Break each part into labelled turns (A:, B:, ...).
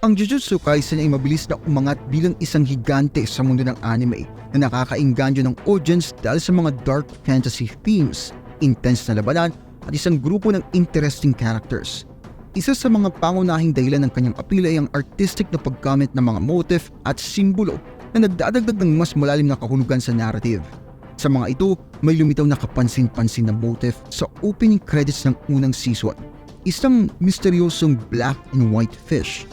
A: Ang Jujutsu Kaisen ay mabilis na umangat bilang isang higante sa mundo ng anime na nakakainganyo ng audience dahil sa mga dark fantasy themes, intense na labanan at isang grupo ng interesting characters. Isa sa mga pangunahing dahilan ng kanyang appeal ay ang artistic na paggamit ng mga motif at simbolo na nagdadagdag ng mas malalim na kahulugan sa narrative. Sa mga ito, may lumitaw na kapansin-pansin na motif sa opening credits ng unang season. Isang misteryosong black and white fish.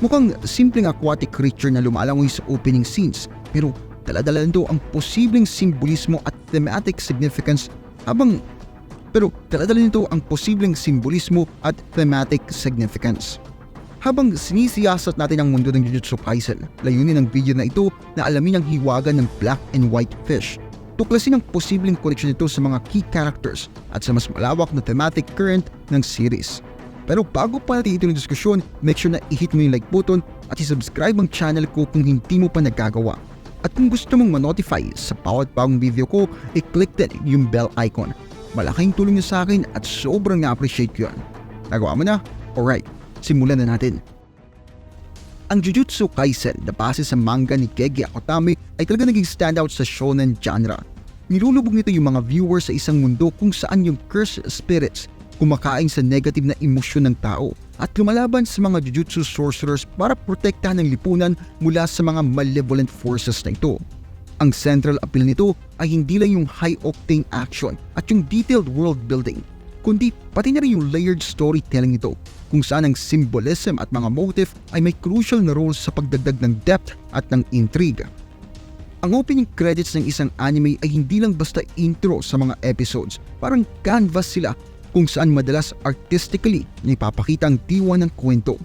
A: Mukhang simpleng aquatic creature na lumalangoy sa opening scenes pero daladala nito ang posibleng simbolismo at thematic significance habang pero daladala nito ang posibleng simbolismo at thematic significance. Habang sinisiyasat natin ang mundo ng Jujutsu Kaisen, layunin ng video na ito na alamin ang hiwaga ng black and white fish. Tuklasin ang posibleng koneksyon nito sa mga key characters at sa mas malawak na thematic current ng series. Pero bago pa natin ito ng diskusyon, make sure na i-hit mo yung like button at i-subscribe ang channel ko kung hindi mo pa nagagawa. At kung gusto mong ma-notify sa bawat bagong video ko, i-click din yung bell icon. Malaking tulong niyo sa akin at sobrang na-appreciate ko yan. Nagawa mo na? Alright, simulan na natin. Ang Jujutsu Kaisen na base sa manga ni Gege Akutami ay talaga naging standout sa shonen genre. Nilulubog nito yung mga viewers sa isang mundo kung saan yung cursed spirits kumakain sa negative na emosyon ng tao at lumalaban sa mga Jujutsu sorcerers para protektahan ng lipunan mula sa mga malevolent forces na ito. Ang central appeal nito ay hindi lang yung high-octane action at yung detailed world building, kundi pati na rin yung layered storytelling nito kung saan ang symbolism at mga motif ay may crucial na role sa pagdagdag ng depth at ng intrigue. Ang opening credits ng isang anime ay hindi lang basta intro sa mga episodes, parang canvas sila kung saan madalas artistically ipapakita ang diwa ng kwento.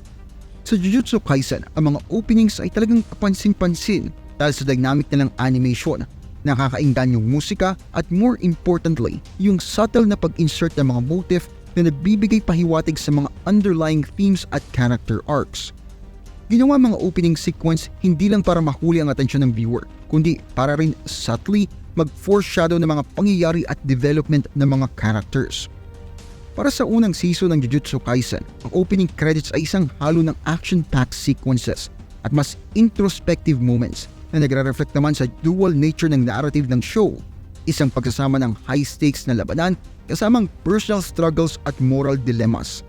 A: Sa Jujutsu Kaisen, ang mga openings ay talagang kapansin-pansin dahil sa dynamic nilang animation, nakakainggan yung musika at more importantly, yung subtle na pag-insert ng mga motif na nagbibigay pahiwatig sa mga underlying themes at character arcs. Ginawa mga opening sequence hindi lang para mahuli ang atensyon ng viewer, kundi para rin subtly mag-foreshadow ng mga pangyayari at development ng mga characters. Para sa unang season ng Jujutsu Kaisen, ang opening credits ay isang halo ng action-packed sequences at mas introspective moments na nagre-reflect naman sa dual nature ng narrative ng show. Isang pagsasama ng high-stakes na labanan kasamang personal struggles at moral dilemmas.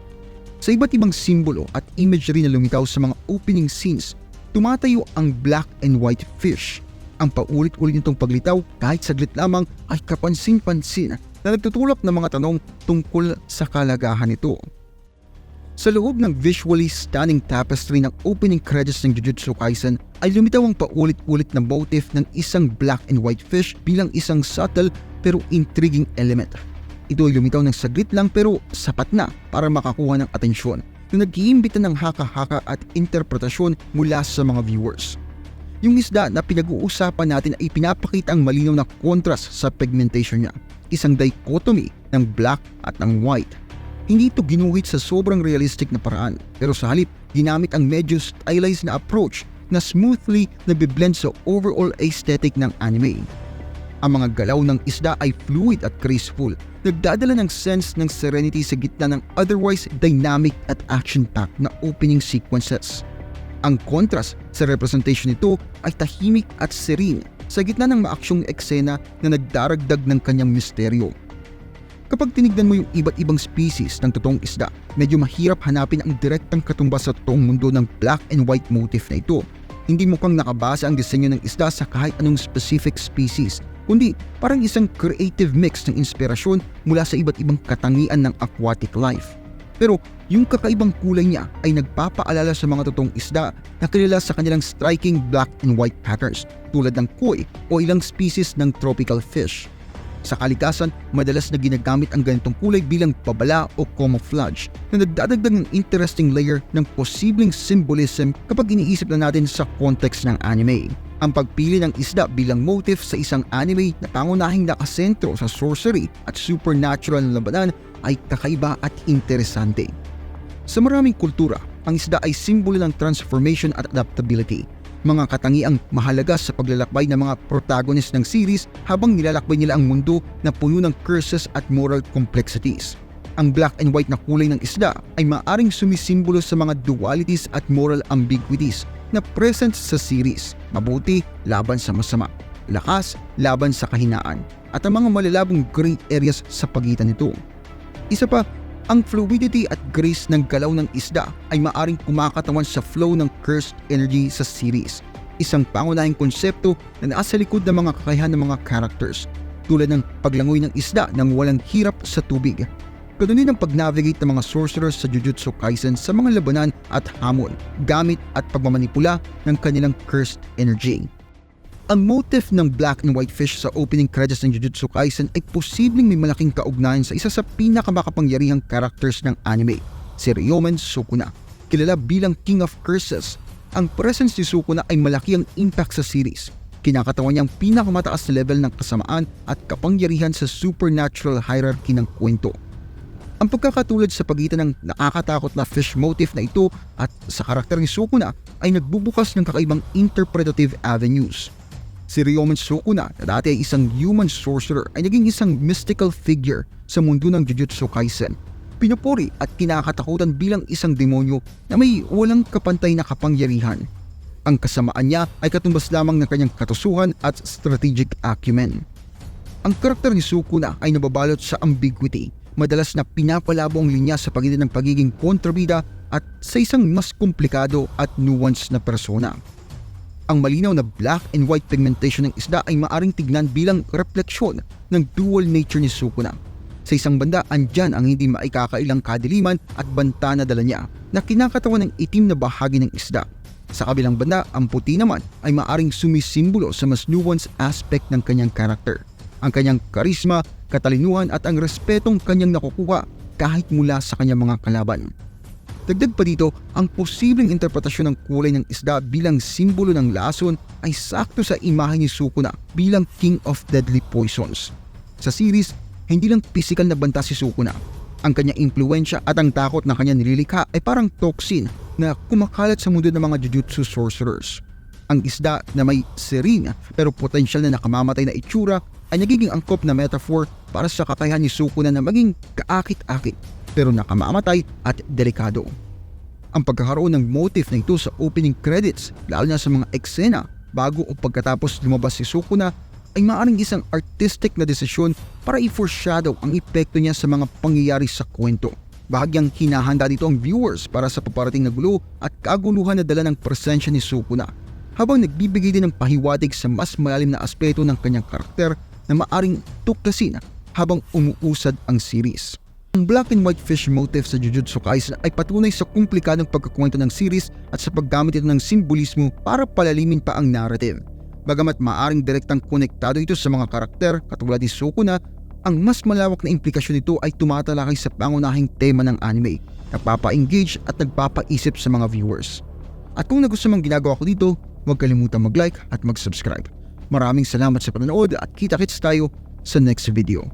A: Sa iba't ibang simbolo at imagery na lumitaw sa mga opening scenes, tumatayo ang black and white fish. Ang paulit-ulit nitong paglitaw kahit saglit lamang ay kapansin-pansin na nagtutulak ng mga tanong tungkol sa kalagahan nito. Sa loob ng visually stunning tapestry ng opening credits ng Jujutsu Kaisen ay lumitaw ang paulit-ulit na motif ng isang black and white fish bilang isang subtle pero intriguing element. Ito ay lumitaw ng saglit lang pero sapat na para makakuha ng atensyon na nag-iimbita ng haka-haka at interpretasyon mula sa mga viewers. Yung isda na pinag-uusapan natin ay pinapakita ang malinaw na contrast sa pigmentation niya, isang dichotomy ng black at ng white. Hindi ito ginuhit sa sobrang realistic na paraan, pero sa halip, ginamit ang medyo stylized na approach na smoothly nabiblend sa overall aesthetic ng anime. Ang mga galaw ng isda ay fluid at graceful, nagdadala ng sense ng serenity sa gitna ng otherwise dynamic at action-packed na opening sequences. Ang contrast sa representation nito ay tahimik at serene sa gitna ng maaksyong eksena na nagdaragdag ng kanyang misteryo. Kapag tinignan mo yung iba't ibang species ng totoong isda, medyo mahirap hanapin ang direktang katumbas sa totoong mundo ng black and white motif na ito. Hindi mukhang nakabasa ang disenyo ng isda sa kahit anong specific species, kundi parang isang creative mix ng inspirasyon mula sa iba't ibang katangian ng aquatic life. Pero yung kakaibang kulay niya ay nagpapaalala sa mga totoong isda na kilala sa kanilang striking black and white patterns tulad ng koi o ilang species ng tropical fish. Sa kalikasan, madalas na ginagamit ang ganitong kulay bilang pabala o camouflage na nagdadagdag ng interesting layer ng posibleng symbolism kapag iniisip na natin sa context ng anime. Ang pagpili ng isda bilang motif sa isang anime na pangunahing nakasentro sa sorcery at supernatural na labanan ay kakaiba at interesante. Sa maraming kultura, ang isda ay simbolo ng transformation at adaptability mga katangiang mahalaga sa paglalakbay ng mga protagonist ng series habang nilalakbay nila ang mundo na puno ng curses at moral complexities. Ang black and white na kulay ng isda ay maaring sumisimbolo sa mga dualities at moral ambiguities na present sa series. Mabuti laban sa masama, lakas laban sa kahinaan, at ang mga malalabong gray areas sa pagitan nito. Isa pa, ang fluidity at grace ng galaw ng isda ay maaring kumakatawan sa flow ng cursed energy sa series. Isang pangunahing konsepto na nasa likod ng mga kakayahan ng mga characters tulad ng paglangoy ng isda nang walang hirap sa tubig. Ganun din ang pag-navigate ng mga sorcerers sa Jujutsu Kaisen sa mga labanan at hamon gamit at pagmamanipula ng kanilang cursed energy. Ang motif ng black and white fish sa opening credits ng Jujutsu Kaisen ay posibleng may malaking kaugnayan sa isa sa pinakamakapangyarihang characters ng anime, si Ryomen Sukuna. Kilala bilang King of Curses, ang presence ni Sukuna ay malaki ang impact sa series. Kinakatawan niya ang pinakamataas na level ng kasamaan at kapangyarihan sa supernatural hierarchy ng kwento. Ang pagkakatulad sa pagitan ng nakakatakot na fish motif na ito at sa karakter ni Sukuna ay nagbubukas ng kakaibang interpretative avenues. Si Ryomen Sukuna na dati ay isang human sorcerer ay naging isang mystical figure sa mundo ng Jujutsu Kaisen. Pinupuri at kinakatakutan bilang isang demonyo na may walang kapantay na kapangyarihan. Ang kasamaan niya ay katumbas lamang ng kanyang katusuhan at strategic acumen. Ang karakter ni Sukuna ay nababalot sa ambiguity madalas na pinapalabo ang linya sa pagitan ng pagiging kontrabida at sa isang mas komplikado at nuanced na persona. Ang malinaw na black and white pigmentation ng isda ay maaring tignan bilang refleksyon ng dual nature ni Sukuna. Sa isang banda, andyan ang hindi maikakailang kadiliman at banta na dala niya na kinakatawan ng itim na bahagi ng isda. Sa kabilang banda, ang puti naman ay maaring sumisimbolo sa mas nuanced aspect ng kanyang karakter. Ang kanyang karisma, katalinuhan at ang respetong kanyang nakukuha kahit mula sa kanyang mga kalaban. Dagdag pa dito, ang posibleng interpretasyon ng kulay ng isda bilang simbolo ng lason ay sakto sa imahe ni Sukuna bilang King of Deadly Poisons. Sa series, hindi lang pisikal na banta si Sukuna. Ang kanyang impluensya at ang takot na kanya nililikha ay parang toxin na kumakalat sa mundo ng mga jujutsu sorcerers. Ang isda na may serene pero potensyal na nakamamatay na itsura ay nagiging angkop na metaphor para sa kakayahan ni Sukuna na maging kaakit-akit pero nakamamatay at delikado. Ang pagkakaroon ng motif na ito sa opening credits lalo na sa mga eksena bago o pagkatapos lumabas si Sukuna ay maaaring isang artistic na desisyon para i-foreshadow ang epekto niya sa mga pangyayari sa kwento. Bahagyang hinahanda dito ang viewers para sa paparating na gulo at kaguluhan na dala ng presensya ni Sukuna habang nagbibigay din ng pahiwatig sa mas malalim na aspeto ng kanyang karakter na maaring tuklasin habang umuusad ang series. Ang black and white fish motif sa Jujutsu Kaisen ay patunay sa komplikadong pagkakwento ng series at sa paggamit ito ng simbolismo para palalimin pa ang narrative. Bagamat maaring direktang konektado ito sa mga karakter katulad ni Sukuna, ang mas malawak na implikasyon nito ay tumatalakay sa pangunahing tema ng anime, nagpapa-engage at nagpapaisip sa mga viewers. At kung nagustuhan ang ginagawa ko dito, huwag kalimutan mag-like at mag-subscribe. Maraming salamat sa panonood at kita-kits tayo sa next video.